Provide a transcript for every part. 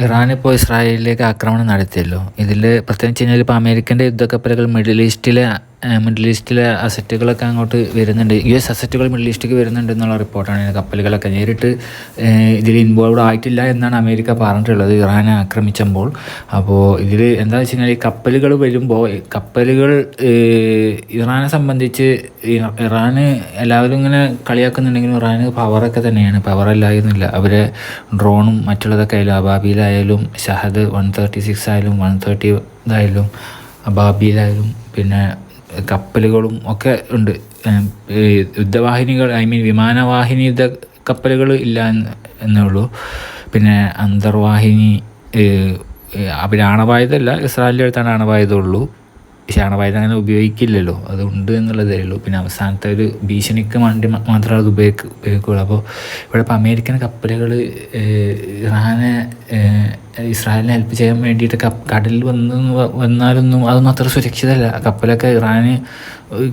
Iran ഇപ്പോൾ ഇസ്രായേലിലേക്ക് ആക്രമണം നടത്തിയല്ലോ. ഇതിൽ പ്രത്യേകിച്ച് കഴിഞ്ഞാൽ ഇപ്പോൾ അമേരിക്കന്റെ യുദ്ധക്കപ്പലുകൾ മിഡിൽ ഈസ്റ്റിലെ മിഡിൽ ഈസ്റ്റിലെ അസറ്റുകളൊക്കെ അങ്ങോട്ട് വരുന്നുണ്ട്. യു എസ് അസറ്റുകൾ മിഡിൽ ഈസ്റ്റിലേക്ക് വരുന്നുണ്ട് എന്നുള്ള റിപ്പോർട്ടാണ് കപ്പലുകളൊക്കെ. നേരിട്ട് ഇതിൽ ഇൻവോൾവ് ആയിട്ടില്ല എന്നാണ് അമേരിക്ക പറഞ്ഞിട്ടുള്ളത്. ഇറാനെ ആക്രമിച്ചപ്പോൾ. അപ്പോൾ ഇതിൽ എന്താ വെച്ച് കഴിഞ്ഞാൽ ഈ കപ്പലുകൾ വരുമ്പോൾ കപ്പലുകൾ ഇറാനെ സംബന്ധിച്ച് ഇറാന് എല്ലാവരും ഇങ്ങനെ കളിയാക്കുന്നുണ്ടെങ്കിലും ഇറാന് പവറൊക്കെ തന്നെയാണ്. പവറല്ലായിരുന്നില്ല അവരെ ഡ്രോണും മറ്റുള്ളതൊക്കെ ആയാലും അബാബിയിലായാലും ഷഹദ് വൺ തേർട്ടി സിക്സ് ആയാലും വൺ തേർട്ടി ഇതായാലും അബാബിയിലായാലും പിന്നെ കപ്പലുകളും ഒക്കെ ഉണ്ട്. യുദ്ധവാഹിനികൾ ഐ മീൻ വിമാനവാഹിനി യുദ്ധ കപ്പലുകൾ ഇല്ല എന്നേ ഉള്ളൂ. പിന്നെ അന്തർവാഹിനി അവർ ആണവായുധമല്ല ഇസ്രായേലിന്റെ അടുത്താണ് ആണവായുധമുള്ളൂ പക്ഷേ ആണവായുധം അങ്ങനെ ഉപയോഗിക്കില്ലല്ലോ. അതുണ്ട് എന്നുള്ളതേ ഉള്ളൂ. പിന്നെ അവസാനത്തെ ഒരു ഭീഷണിക്ക് വേണ്ടി മാത്രമേ അത് ഉപയോഗിക്ക ഉപയോഗിക്കുള്ളൂ. അപ്പോൾ ഇവിടെ ഇപ്പോൾ അമേരിക്കൻ കപ്പലുകൾ ഇറാനെ ഇസ്രായേലിനെ ഹെൽപ്പ് ചെയ്യാൻ വേണ്ടിയിട്ട് കപ്പ് കടലിൽ വന്ന വന്നാലൊന്നും അതൊന്നും അത്ര സുരക്ഷിതമല്ല കപ്പലൊക്കെ ഇറാന്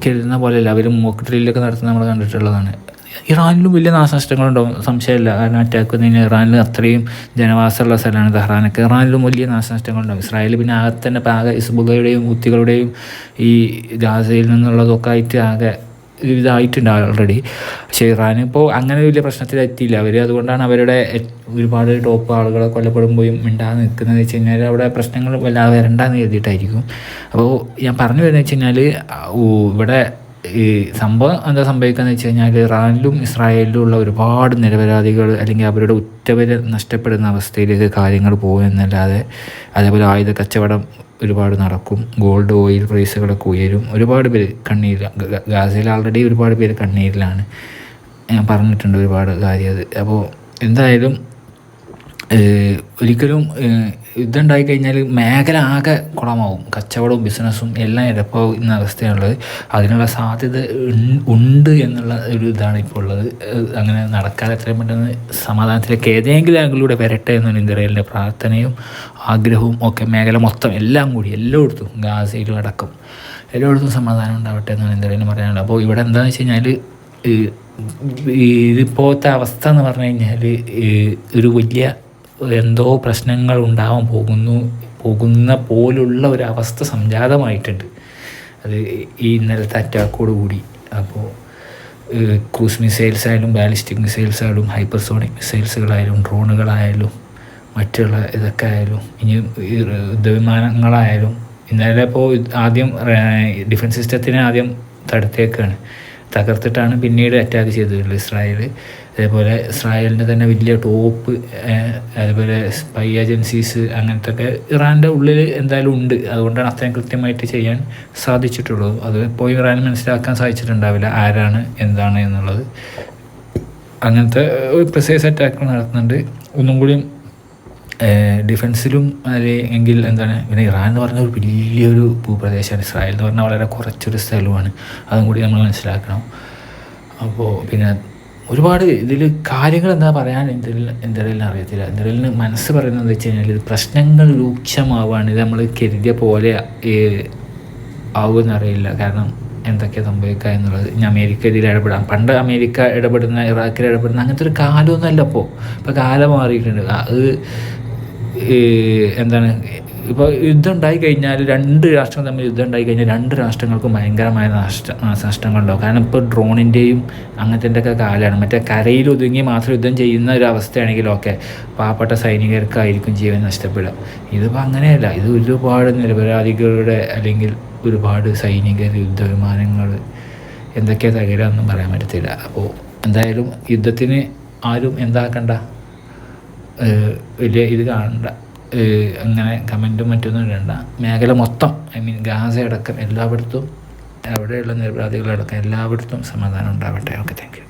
കരുതുന്ന പോലെയല്ല. അവർ മോക്ക് ഡ്രില്ലൊക്കെ നടത്തുന്ന നമ്മൾ കണ്ടിട്ടുള്ളതാണ്. ഇറാനിലും വലിയ നാശനഷ്ടങ്ങളുണ്ടാവും സംശയമില്ല. കാരണം അറ്റാക്ക് വന്നു ഇറാനിൽ അത്രയും ജനവാസമുള്ള സ്ഥലമാണ് ദഹ്റാനൊക്കെ ഇറാനിലും വലിയ നാശനഷ്ടങ്ങളുണ്ടാവും ഇസ്രായേൽ പിന്നെ ആകെ തന്നെ ഇപ്പോൾ ആകെ ഇസ്ബുഗയുടെയും കുത്തികളുടെയും ഈ ഗാസയിൽ നിന്നുള്ളതൊക്കെ ആയിട്ട് ആകെ ഇതായിട്ടുണ്ട് ഓൾറെഡി പക്ഷേ ഇറാൻ ഇപ്പോൾ അങ്ങനെ വലിയ പ്രശ്നത്തിലെത്തിയില്ല അവർ അതുകൊണ്ടാണ് അവരുടെ ഒരുപാട് ടോപ്പ് ആളുകളെ കൊല്ലപ്പെടുമ്പോഴും മിണ്ടാതെ നിൽക്കുന്നത്. വെച്ച് കഴിഞ്ഞാൽ അവിടെ പ്രശ്നങ്ങൾ വല്ലാതെ വരണ്ടെന്ന് കരുതിയിട്ടായിരിക്കും. അപ്പോൾ ഞാൻ പറഞ്ഞു വരുന്നത് വെച്ച് കഴിഞ്ഞാൽ ഇവിടെ ഈ സംഭവം എന്താ സംഭവിക്കുകയെന്ന് വെച്ച് കഴിഞ്ഞാൽ ഇറാനിലും ഇസ്രായേലിലും ഉള്ള ഒരുപാട് നിരപരാധികൾ അല്ലെങ്കിൽ അവരുടെ ഉറ്റവരെ നഷ്ടപ്പെടുന്ന അവസ്ഥയിലേക്ക് കാര്യങ്ങൾ പോകുമെന്നല്ലാതെ അതേപോലെ ആയുധ കച്ചവടം ഒരുപാട് നടക്കും. ഗോൾഡ് ഓയിൽ പ്രൈസുകളൊക്കെ ഉയരും. ഒരുപാട് പേര് കണ്ണീരിൽ ഗാസയിൽ ആൾറെഡി ഒരുപാട് പേര് കണ്ണീരിലാണ്. ഞാൻ പറഞ്ഞിട്ടുണ്ട് ഒരുപാട് കാര്യം അത്. അപ്പോൾ എന്തായാലും ഒരിക്കലും ഉണ്ടായി കഴിഞ്ഞാൽ മേഖല ആകെ കുളമാവും. കച്ചവടവും ബിസിനസ്സും എല്ലാം ഇരപ്പാവുന്ന അവസ്ഥയാണുള്ളത്. അതിനുള്ള സാധ്യത ഉണ്ട് എന്നുള്ള ഒരു ഇതാണ് ഇപ്പോൾ ഉള്ളത്. അങ്ങനെ നടക്കാതെ എത്രയും പെട്ടെന്ന് സമാധാനത്തിലേക്ക് ഏതെങ്കിലും ആംഗിലൂടെ വരട്ടെ എന്നാണ് ഇന്ത്യയിലെ പ്രാർത്ഥനയും ആഗ്രഹവും ഒക്കെ മേഖല മൊത്തം എല്ലാം കൂടി എല്ലായിടത്തും ഗാസയിലും അടക്കം എല്ലായിടത്തും സമാധാനം ഉണ്ടാവട്ടെ എന്നാണ് ഇന്ത്യയിലും പറയാനുള്ളത് അപ്പോൾ ഇവിടെ എന്താണെന്ന് വെച്ച് കഴിഞ്ഞാൽ ഇതിപ്പോഴത്തെ അവസ്ഥ എന്ന് പറഞ്ഞു കഴിഞ്ഞാൽ ഒരു വലിയ എന്തോ പ്രശ്നങ്ങൾ ഉണ്ടാവാൻ പോകുന്നു പോകുന്ന പോലുള്ള ഒരു അവസ്ഥ സംജാതമായിട്ടുണ്ട്. അത് ഈ ഇന്നലത്തെ അറ്റാക്കോട് കൂടി. അപ്പോൾ ക്രൂസ് മിസൈൽസ് ആയാലും ബാലിസ്റ്റിക് മിസൈൽസ് ആയാലും ഹൈപ്പർസോണിക് മിസൈൽസുകളായാലും ഡ്രോണുകളായാലും മറ്റുള്ള ഇതൊക്കെ ആയാലും ഇനി യുദ്ധവിമാനങ്ങളായാലും ഇന്നലെ ഇപ്പോൾ ആദ്യം ഡിഫൻസ് സിസ്റ്റത്തിനെ ആദ്യം തടുത്തേക്കാണ്. തകർത്തിട്ടാണ് പിന്നീട് അറ്റാക്ക് ചെയ്തിട്ടുള്ളത് ഇസ്രായേൽ അതേപോലെ ഇസ്രായേലിന്റെ തന്നെ വലിയ ടോപ്പ് അതേപോലെ സ്പൈ ഏജൻസീസ് അങ്ങനത്തെ ഒക്കെ ഇറാന്റെ ഉള്ളിൽ എന്തായാലും ഉണ്ട്. അതുകൊണ്ടാണ് അത്രയും കൃത്യമായിട്ട് ചെയ്യാൻ സാധിച്ചിട്ടുള്ളത് അത് പോയി ഇറാൻ മനസ്സിലാക്കാൻ സാധിച്ചിട്ടുണ്ടാവില്ല ആരാണ് എന്താണ് എന്നുള്ളത്. അങ്ങനത്തെ ഒരു പ്രിസൈസ് അറ്റാക്ക് നടത്തുന്നുണ്ട്. ഒന്നും കൂടി ഡിഫൻസിലും അല്ലെങ്കിൽ എന്താണ് പിന്നെ ഇറാൻ എന്ന് പറഞ്ഞ ഒരു വലിയൊരു ഭൂപ്രദേശമാണ്. ഇസ്രായേൽ എന്ന് പറഞ്ഞാൽ വളരെ കുറച്ചൊരു സ്ഥലമാണ്. അതും കൂടി നമ്മൾ മനസ്സിലാക്കണം. അപ്പോൾ പിന്നെ ഒരുപാട് ഇതിൽ കാര്യങ്ങൾ എന്താ പറയാൻ എന്തെങ്കിലും എന്തെങ്കിലും അറിയത്തില്ല. എന്തെങ്കിലും മനസ്സ് പറയുന്നത് വെച്ച് കഴിഞ്ഞാൽ ഇത് പ്രശ്നങ്ങൾ രൂക്ഷമാവുകയാണ് ഇത് നമ്മൾ കരുതിയ പോലെ ആവുമെന്നറിയില്ല കാരണം എന്തൊക്കെയാണ് സംഭവിക്കുക എന്നുള്ളത്. ഇനി അമേരിക്ക ഇതിൽ ഇടപെടാം. പണ്ട് അമേരിക്ക ഇടപെടുന്ന ഇറാഖിൽ ഇടപെടുന്ന അങ്ങനത്തെ ഒരു കാലമൊന്നുമല്ല അപ്പോൾ ഇപ്പോൾ കാലം മാറിയിട്ടുണ്ട്. അത് എന്താണ് ഇപ്പോൾ യുദ്ധം ഉണ്ടായി കഴിഞ്ഞാൽ രണ്ട് രാഷ്ട്രങ്ങൾ തമ്മിൽ യുദ്ധം ഉണ്ടായി കഴിഞ്ഞാൽ രണ്ട് രാഷ്ട്രങ്ങൾക്കും ഭയങ്കരമായ നഷ്ട നഷ്ടങ്ങളുണ്ടാവും. കാരണം ഇപ്പോൾ ഡ്രോണിന്റെയും അങ്ങനത്തെ കാലമാണ് മറ്റേ കരയിൽ ഒതുങ്ങി മാത്രം യുദ്ധം ചെയ്യുന്ന ഒരു അവസ്ഥയാണെങ്കിലൊക്കെ പാവപ്പെട്ട സൈനികർക്കായിരിക്കും ജീവൻ നഷ്ടപ്പെടുക. ഇതിപ്പോൾ അങ്ങനെയല്ല. ഇത് ഒരുപാട് നിരപരാധികളുടെ അല്ലെങ്കിൽ ഒരുപാട് സൈനികർ യുദ്ധവിമാനങ്ങൾ എന്തൊക്കെയാണ് തകരാമെന്നും പറയാൻ പറ്റത്തില്ല. അപ്പോൾ എന്തായാലും യുദ്ധത്തിന് ആരും എന്താക്കണ്ട. വലിയ ഇത് കാണണ്ട. അങ്ങനെ കമന്റും മറ്റൊന്നും ഇടണ്ട. മേഖല മൊത്തം ഐ മീൻ ഗാസ അടക്കം എല്ലായിടത്തും അവിടെയുള്ള നിരപരാധികളടക്കം എല്ലായിടത്തും സമാധാനം ഉണ്ടാവട്ടെ. Okay thank you.